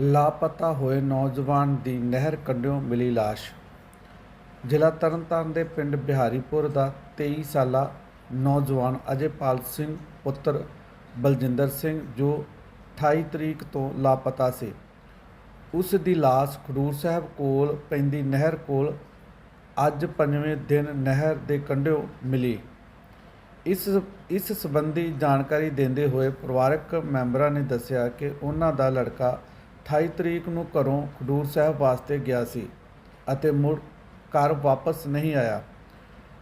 ਲਾਪਤਾ ਹੋਏ ਨੌਜਵਾਨ ਦੀ ਨਹਿਰ ਕੰਢਿਓਂ ਮਿਲੀ ਲਾਸ਼। ਜ਼ਿਲ੍ਹਾ ਤਰਨਤਾਰਨ ਦੇ ਪਿੰਡ ਬਿਹਾਰੀਪੁਰ ਦਾ 23 ਸਾਲਾ ਨੌਜਵਾਨ ਅਜੇਪਾਲ ਸਿੰਘ ਪੁੱਤਰ ਬਲਜਿੰਦਰ ਸਿੰਘ, ਜੋ 28 ਤਰੀਕ ਤੋਂ ਲਾਪਤਾ ਸੀ। ਉਸ ਦੀ ਲਾਸ਼ ਖਡੂਰ ਸਾਹਿਬ ਕੋਲ ਪੈਂਦੀ ਨਹਿਰ ਕੋਲ ਅੱਜ ਪੰਜਵੇਂ ਦਿਨ ਨਹਿਰ ਦੇ ਕੰਢਿਓਂ ਮਿਲੀ। ਇਸ ਇਸ ਸੰਬੰਧੀ ਜਾਣਕਾਰੀ ਦਿੰਦੇ ਹੋਏ ਪਰਿਵਾਰਕ ਮੈਂਬਰਾਂ ਨੇ ਦੱਸਿਆ ਕਿ ਉਹਨਾਂ ਦਾ ਲੜਕਾ 28 ਤਰੀਕ ਨੂੰ ਘਰੋਂ ਖਡੂਰ ਸਾਹਿਬ ਵਾਸਤੇ ਗਿਆ ਸੀ ਅਤੇ ਮੁੜ ਘਰ ਵਾਪਸ ਨਹੀਂ ਆਇਆ।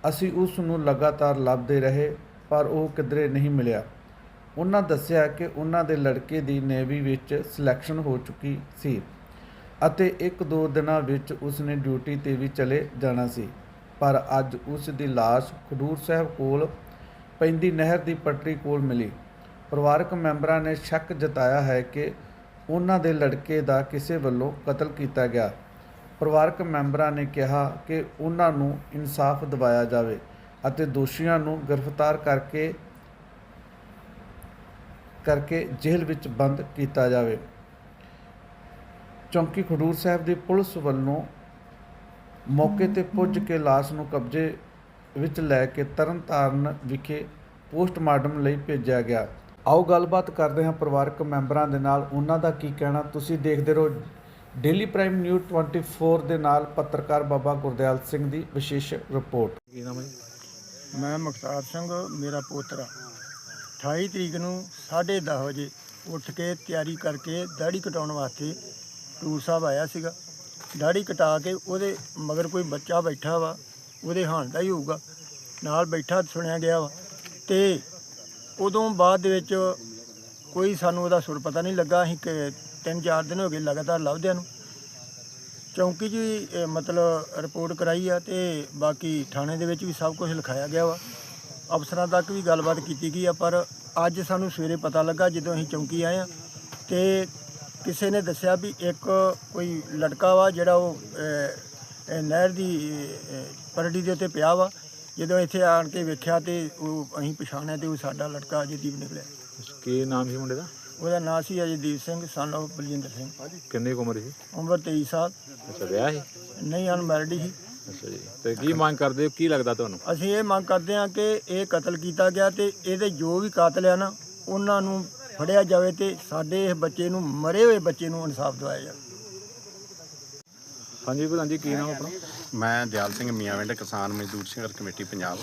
ਅਸੀਂ ਉਸ ਨੂੰ ਲਗਾਤਾਰ ਲੱਭਦੇ ਰਹੇ, ਪਰ ਉਹ ਕਿਧਰੇ ਨਹੀਂ ਮਿਲਿਆ। ਉਹਨਾਂ ਦੱਸਿਆ ਕਿ ਉਹਨਾਂ ਦੇ ਲੜਕੇ ਦੀ ਨੇਵੀ ਵਿੱਚ ਸਿਲੈਕਸ਼ਨ ਹੋ ਚੁੱਕੀ ਸੀ ਅਤੇ ਇੱਕ ਦੋ ਦਿਨਾਂ ਵਿੱਚ ਉਸਨੇ ਡਿਊਟੀ ਤੇ ਵੀ ਚਲੇ ਜਾਣਾ ਸੀ। ਪਰ ਅੱਜ ਉਸ ਦੀ ਲਾਸ਼ ਖਡੂਰ ਸਾਹਿਬ ਕੋਲ ਪੈਂਦੀ ਨਹਿਰ ਦੀ ਪਟੜੀ ਕੋਲ ਮਿਲੀ। ਪਰਿਵਾਰਕ ਮੈਂਬਰਾਂ ਨੇ ਸ਼ੱਕ ਜਤਾਇਆ ਹੈ ਕਿ ਉਹਨਾਂ ਦੇ ਲੜਕੇ ਦਾ ਕਿਸੇ ਵੱਲੋਂ ਕਤਲ ਕੀਤਾ ਗਿਆ। ਪਰਿਵਾਰਕ ਮੈਂਬਰਾਂ ਨੇ ਕਿਹਾ ਕਿ ਉਹਨਾਂ ਨੂੰ ਇਨਸਾਫ ਦਿਵਾਇਆ ਜਾਵੇ ਅਤੇ ਦੋਸ਼ੀਆਂ ਨੂੰ ਗ੍ਰਿਫਤਾਰ ਕਰਕੇ ਕਰਕੇ ਜੇਲ੍ਹ ਵਿੱਚ ਬੰਦ ਕੀਤਾ ਜਾਵੇ। ਚੌਂਕੀ ਖਡੂਰ ਸਾਹਿਬ ਦੀ ਪੁਲਿਸ ਵੱਲੋਂ ਮੌਕੇ ਤੇ ਪੁੱਜ ਕੇ ਲਾਸ਼ ਨੂੰ ਕਬਜ਼ੇ ਵਿੱਚ ਲੈ ਕੇ ਤਰਨਤਾਰਨ ਵਿਖੇ ਪੋਸਟਮਾਰਟਮ ਲਈ ਭੇਜਿਆ ਗਿਆ। ਆਓ ਗੱਲਬਾਤ ਕਰਦੇ ਹਾਂ ਪਰਿਵਾਰਕ ਮੈਂਬਰਾਂ ਦੇ ਨਾਲ। ਉਹਨਾਂ ਦਾ ਕੀ ਕਹਿਣਾ? ਤੁਸੀਂ ਦੇਖਦੇ ਰਹੋ ਡੇਲੀ ਪ੍ਰਾਈਮ ਨਿਊਜ਼ 24 ਦੇ ਨਾਲ ਪੱਤਰਕਾਰ ਬਾਬਾ ਗੁਰਦਿਆਲ ਸਿੰਘ ਦੀ ਵਿਸ਼ੇਸ਼ ਰਿਪੋਰਟ। ਕੀ ਨਾਮ ਹੈ ਮੈਂ ਮੁਖਤਾਰ ਸਿੰਘ, ਮੇਰਾ ਪੋਤਰਾ 28 ਤਰੀਕ ਨੂੰ 10:30 ਵਜੇ ਉੱਠ ਕੇ ਤਿਆਰੀ ਕਰਕੇ ਦਾੜੀ ਕਟਾਉਣ ਵਾਸਤੇ ਟੂਰ ਸਾਹਿਬ ਆਇਆ ਸੀਗਾ। ਦਾੜੀ ਕਟਾ ਕੇ ਉਹਦੇ ਮਗਰ ਕੋਈ ਬੱਚਾ ਬੈਠਾ ਵਾ, ਉਹਦੇ ਹਾਣ ਦਾ ਹੀ ਹੋਊਗਾ। ਨਾਲ ਬੈਠਾ ਸੁਣਿਆ ਗਿਆ ਵਾ। ਤੇ ਉਦੋਂ ਬਾਅਦ ਦੇ ਵਿੱਚ ਕੋਈ ਸਾਨੂੰ ਉਹਦਾ ਸੁਰ ਪਤਾ ਨਹੀਂ ਲੱਗਾ। ਅਸੀਂ ਕਿ ਤਿੰਨ ਚਾਰ ਦਿਨ ਹੋ ਗਏ ਲਗਾਤਾਰ ਲੱਭਦਿਆਂ ਨੂੰ। ਚੌਂਕੀ 'ਚ ਵੀ ਮਤਲਬ ਰਿਪੋਰਟ ਕਰਾਈ ਆ ਤੇ ਬਾਕੀ ਥਾਣੇ ਦੇ ਵਿੱਚ ਵੀ ਸਭ ਕੁਝ ਲਿਖਾਇਆ ਗਿਆ ਵਾ। ਅਫਸਰਾਂ ਤੱਕ ਵੀ ਗੱਲਬਾਤ ਕੀਤੀ ਗਈ ਆ, ਪਰ ਅੱਜ ਸਾਨੂੰ ਸਵੇਰੇ ਪਤਾ ਲੱਗਾ ਜਦੋਂ ਅਸੀਂ ਚੌਂਕੀ ਆਏ ਆ ਤੇ ਕਿਸੇ ਨੇ ਦੱਸਿਆ ਵੀ ਇੱਕ ਕੋਈ ਲੜਕਾ ਵਾ ਜਿਹੜਾ ਉਹ ਨਹਿਰ ਦੀ ਪਰੜੀ ਦੇ ਉੱਤੇ ਪਿਆ ਵਾ। ਜਦੋਂ ਇੱਥੇ ਆਣ ਕੇ ਵੇਖਿਆ ਤੇ ਉਹ ਅਸੀਂ ਪਛਾਣਿਆ ਤੇ ਉਹ ਸਾਡਾ ਲੜਕਾ ਅਜੀਦੀਪ ਨਿਕਲਿਆ। ਕੀ ਨਾਮ ਸੀ ਮੁੰਡੇ ਦਾ? ਉਹਦਾ ਨਾਂ ਸੀ ਅਜੀਦੀਪ ਸਿੰਘ son of ਬਲਜਿੰਦਰ ਸਿੰਘ। ਕਿੰਨੀ ਕੁ ਉਮਰ ਸੀ? ਉਮਰ 23 ਸਾਲ। ਅੱਛਾ ਵਿਆਹ ਸੀ? ਨਹੀਂ ਅਨਮੈਰਿਡ ਸੀ। ਅੱਛਾ ਜੀ। ਤੇ ਕੀ ਮੰਗ ਕਰਦੇ ਹੋ? ਕੀ ਲੱਗਦਾ ਤੁਹਾਨੂੰ? ਅਸੀਂ ਇਹ ਮੰਗ ਕਰਦੇ ਹਾਂ ਕਿ ਇਹ ਕਤਲ ਕੀਤਾ ਗਿਆ ਤੇ ਇਹਦੇ ਜੋ ਵੀ ਕਾਤਲ ਆ ਨਾ ਉਹਨਾਂ ਨੂੰ ਫੜਿਆ ਜਾਵੇ ਤੇ ਸਾਡੇ ਇਸ ਬੱਚੇ ਨੂੰ ਮਰੇ ਹੋਏ ਬੱਚੇ ਨੂੰ ਇਨਸਾਫ ਦਿਵਾਇਆ ਜਾਵੇ। ਹਾਂਜੀ ਪ੍ਰਧਾਨ ਜੀ ਕੀ ਨਾਮ ਆਪਣਾ? ਮੈਂ ਦਿਆਲ ਸਿੰਘ ਮੀਆਂਵਿੰਡ ਕਿਸਾਨ ਮਜ਼ਦੂਰ ਸੰਘਰਸ਼ ਕਮੇਟੀ ਪੰਜਾਬ।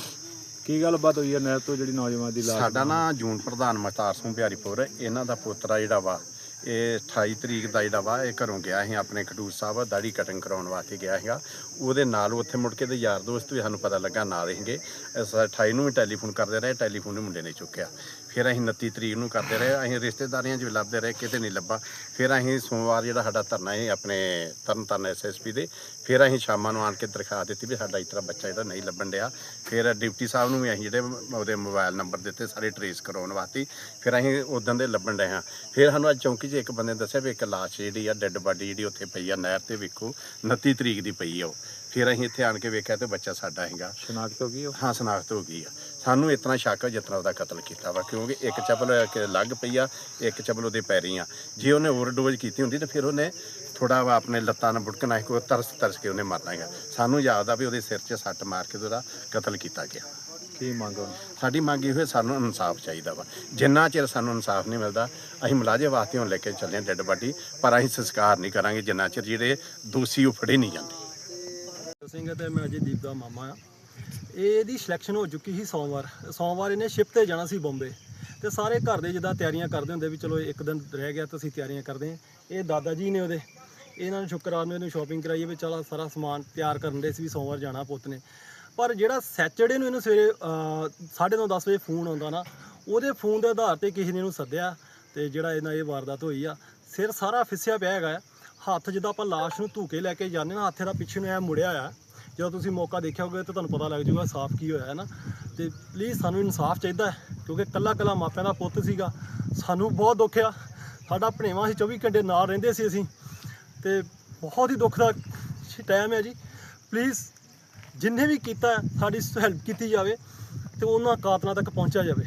ਕੀ ਗੱਲਬਾਤ ਹੋਈ ਹੈ ਨਹਿਰ ਤੋਂ ਜਿਹੜੀ ਨੌਜਵਾਨ ਦੀ ਲਾਸ਼ ਸਾਡਾ ਨਾ ਜੂਨ ਪ੍ਰਧਾਨ ਮਹਤਾਰ ਸਿੰਘ ਬਿਹਾਰੀਪੁਰ ਇਹਨਾਂ ਦਾ ਪੋਤਰਾ ਜਿਹੜਾ ਵਾ ਇਹ 28 ਤਰੀਕ ਦਾ ਜਿਹੜਾ ਵਾ ਇਹ ਘਰੋਂ ਗਿਆ ਸੀ ਆਪਣੇ ਖਡੂਰ ਸਾਹਿਬ ਦਾੜੀ ਕਟਿੰਗ ਕਰਾਉਣ ਵਾਸਤੇ ਗਿਆ ਸੀਗਾ। ਉਹਦੇ ਨਾਲ ਉੱਥੇ ਮੁੜ ਕੇ ਦੇ ਯਾਰ ਦੋਸਤ ਵੀ ਸਾਨੂੰ ਪਤਾ ਲੱਗਾ ਨਾਲ ਇਸ 28 ਨੂੰ ਵੀ ਟੈਲੀਫੋਨ ਕਰਦੇ ਰਹੇ ਟੈਲੀਫੋਨ ਵੀ ਮੁੰਡੇ ਨੇ ਚੁੱਕਿਆ। ਫਿਰ ਅਸੀਂ 29 ਤਰੀਕ ਨੂੰ ਕਰਦੇ ਰਹੇ, ਅਸੀਂ ਰਿਸ਼ਤੇਦਾਰੀਆਂ 'ਚ ਵੀ ਲੱਭਦੇ ਰਹੇ, ਕਿਤੇ ਨਹੀਂ ਲੱਭਾ। ਫਿਰ ਅਸੀਂ ਸੋਮਵਾਰ ਜਿਹੜਾ ਸਾਡਾ ਧਰਨਾ ਹੈ ਆਪਣੇ ਤਰਨਤਾਰਨ ਐਸਐਸਪੀ ਦੇ, ਫਿਰ ਅਸੀਂ ਸ਼ਾਮਾਂ ਨੂੰ ਆਣ ਕੇ ਦਰਖਾਸਤ ਦਿੱਤੀ ਵੀ ਸਾਡਾ ਇਸ ਤਰ੍ਹਾਂ ਬੱਚਾ ਜਿਹੜਾ ਨਹੀਂ ਲੱਭਣ ਡਿਆ। ਫਿਰ ਡਿਪਟੀ ਸਾਹਿਬ ਨੂੰ ਵੀ ਅਸੀਂ ਜਿਹੜੇ ਉਹਦੇ ਮੋਬਾਈਲ ਨੰਬਰ ਦਿੱਤੇ, ਸਾਰੇ ਟਰੇਸ ਕਰਾਉਣ ਵਾਸਤੇ, ਫਿਰ ਅਸੀਂ ਉਦੋਂ ਦੇ ਲੱਭਣ ਰਹੇ ਹਾਂ। ਫਿਰ ਸਾਨੂੰ ਅੱਜ ਚੌਂਕੀ 'ਚ ਇੱਕ ਬੰਦੇ ਨੇ ਦੱਸਿਆ ਵੀ ਇੱਕ ਲਾਸ਼ ਜਿਹੜੀ ਆ, ਡੈੱਡ ਬਾਡੀ ਜਿਹੜੀ ਉੱਥੇ ਪਈ ਆ, ਨਹਿਰ ਤੇ ਵੇਖੋ 29 ਤਰੀਕ ਦੀ ਪਈ ਆ ਉਹ। ਫਿਰ ਅਸੀਂ ਇੱਥੇ ਆਣ ਕੇ ਵੇਖਿਆ ਤੇ ਬੱਚਾ ਸਾਡਾ ਹੈਗਾ। ਸ਼ਨਾਖਤ ਹੋ ਗਈ ਉਹ? ਹਾਂ ਸਨਾਖਤ ਹੋ ਗਈ ਆ। ਸਾਨੂੰ ਇਤਨਾ ਸ਼ੱਕ ਹੈ ਜਿਤਨਾ ਉਹਦਾ ਕਤਲ ਕੀਤਾ ਵਾ ਕਿਉਂਕਿ ਇੱਕ ਚੱਪਲ ਕਿ ਲੱਗ ਪਈ ਆ ਇੱਕ ਚੱਪਲ ਉਹਦੇ ਪੈਰੀ ਆ। ਜੇ ਉਹਨੇ ਓਵਰਡੋਜ਼ ਕੀਤੀ ਹੁੰਦੀ ਤਾਂ ਫਿਰ ਉਹਨੇ ਥੋੜਾ ਵਾ ਆਪਣੇ ਲੱਤਾਂ ਨਾਲ ਬੁੜਕਣਾ ਕੋ ਤਰਸ ਤਰਸ ਕੇ ਉਹਨੇ ਮਰਨਾ ਹੈਗਾ। ਸਾਨੂੰ ਯਾਦ ਆ ਵੀ ਉਹਦੇ ਸਿਰ 'ਚ ਸੱਟ ਮਾਰ ਕੇ ਉਹਦਾ ਕਤਲ ਕੀਤਾ ਗਿਆ। ਕੀ ਮੰਗ ਹੁਣ ਸਾਡੀ ਮੰਗ ਇਹ ਹੋਏ ਸਾਨੂੰ ਇਨਸਾਫ ਚਾਹੀਦਾ ਵਾ। ਜਿੰਨਾ ਚਿਰ ਸਾਨੂੰ ਇਨਸਾਫ ਨਹੀਂ ਮਿਲਦਾ ਅਸੀਂ ਮੁਲਾਜ਼ੇ ਵਾਸਤੇ ਹੁਣ ਲੈ ਕੇ ਚੱਲੇ ਹਾਂ ਡੈੱਡ ਬਾਡੀ ਪਰ ਅਸੀਂ ਸੰਸਕਾਰ ਨਹੀਂ ਕਰਾਂਗੇ ਜਿੰਨਾ ਚਿਰ ਜਿਹੜੇ ਦੋਸ਼ੀ ਉਹ ਫੜੇ ਨਹੀਂ ਜਾਂਦੇ। ਸਿੰਘ ਤੇ ਮੈਂ ਅਜੇ ਦੀਪ ਦਾ ਮਾਮਾ ਆ। ਇਹ ਇਹਦੀ ਸਿਲੈਕਸ਼ਨ ਹੋ ਚੁੱਕੀ ਸੀ ਸੋਮਵਾਰ। ਸੋਮਵਾਰ ਇਹਨੇ ਸ਼ਿਫਟ ਤੇ ਜਾਣਾ ਸੀ ਬੰਬੇ। ਤੇ ਸਾਰੇ ਘਰ ਦੇ ਜਿੱਦਾਂ ਤਿਆਰੀਆਂ ਕਰਦੇ ਹੁੰਦੇ ਵੀ ਚਲੋ ਇੱਕ ਦਿਨ ਰਹਿ ਗਿਆ ਤਾਂ ਅਸੀਂ ਤਿਆਰੀਆਂ ਕਰਦੇ ਹਾਂ। ਇਹ ਦਾਦਾ ਜੀ ਨੇ ਉਹਦੇ। ਇਹਨਾਂ ਨੂੰ ਸ਼ੁੱਕਰਵਾਰ ਨੂੰ ਇਹਨੂੰ ਸ਼ਾਪਿੰਗ ਕਰਾਈ ਵੀ ਚਲ ਸਾਰਾ ਸਮਾਨ ਤਿਆਰ ਕਰਨ ਦੇ ਸੀ ਵੀ ਸੋਮਵਾਰ ਜਾਣਾ ਪੁੱਤ ਨੇ। ਪਰ ਜਿਹੜਾ ਸੈਚਰਡੇ ਨੂੰ ਇਹਨੂੰ ਸਵੇਰੇ 9:30 10 ਵਜੇ ਫੋਨ ਆਉਂਦਾ ਨਾ, ਉਹਦੇ ਫੋਨ ਦੇ ਆਧਾਰ ਤੇ ਕਿਸੇ ਨੇ ਇਹਨੂੰ ਸੱਦਿਆ ਤੇ ਜਿਹੜਾ ਇਹਨਾਂ ਇਹ ਵਾਰਦਾਤ ਹੋਈ ਆ, ਸਿਰ ਸਾਰਾ ਫਿਸਿਆ ਪਿਆ ਹੈਗਾ ਹੱਥ ਜਿੱਦਾਂ ਆਪਾਂ ਲਾਸ਼ ਨੂੰ ਧੂਕੇ ਲੈ ਕੇ ਜਾਂਦੇ ਨਾ ਹੱਥੇ ਦਾ ਪਿੱਛੇ ਨੂੰ ਐ ਮੁੜਿਆ ਆ। ਜਦੋਂ ਤੁਸੀਂ ਮੌਕਾ ਦੇਖਿਆ ਹੋਵੇ ਤਾਂ ਤੁਹਾਨੂੰ ਪਤਾ ਲੱਗ ਜਾਊਗਾ ਸਾਫ਼ ਕੀ ਹੋਇਆ, ਹੈ ਨਾ? ਤੇ ਪਲੀਜ਼ ਸਾਨੂੰ ਇਨਸਾਫ ਚਾਹੀਦਾ ਹੈ, ਕਿਉਂਕਿ ਕੱਲਾ ਕੱਲਾ ਮਾਪਿਆਂ ਦਾ ਪੁੱਤ ਸੀਗਾ। ਸਾਨੂੰ ਬਹੁਤ ਦੁੱਖ ਆ। ਸਾਡਾ ਭਣੇਵਾ ਸੀ 24 ਘੰਟੇ ਨਾਲ ਰਹਿੰਦੇ ਸੀ ਅਸੀਂ। ਤੇ ਬਹੁਤ ਹੀ ਦੁੱਖ ਦਾ ਟਾਈਮ ਹੈ ਜੀ। ਪਲੀਜ਼ ਜਿੰਨੇ ਵੀ ਕੀਤਾ ਸਾਡੀ ਹੈਲਪ ਕੀਤੀ ਜਾਵੇ ਤੇ ਉਹਨਾਂ ਕਾਤਲਾਂ ਤੱਕ ਪਹੁੰਚਿਆ ਜਾਵੇ।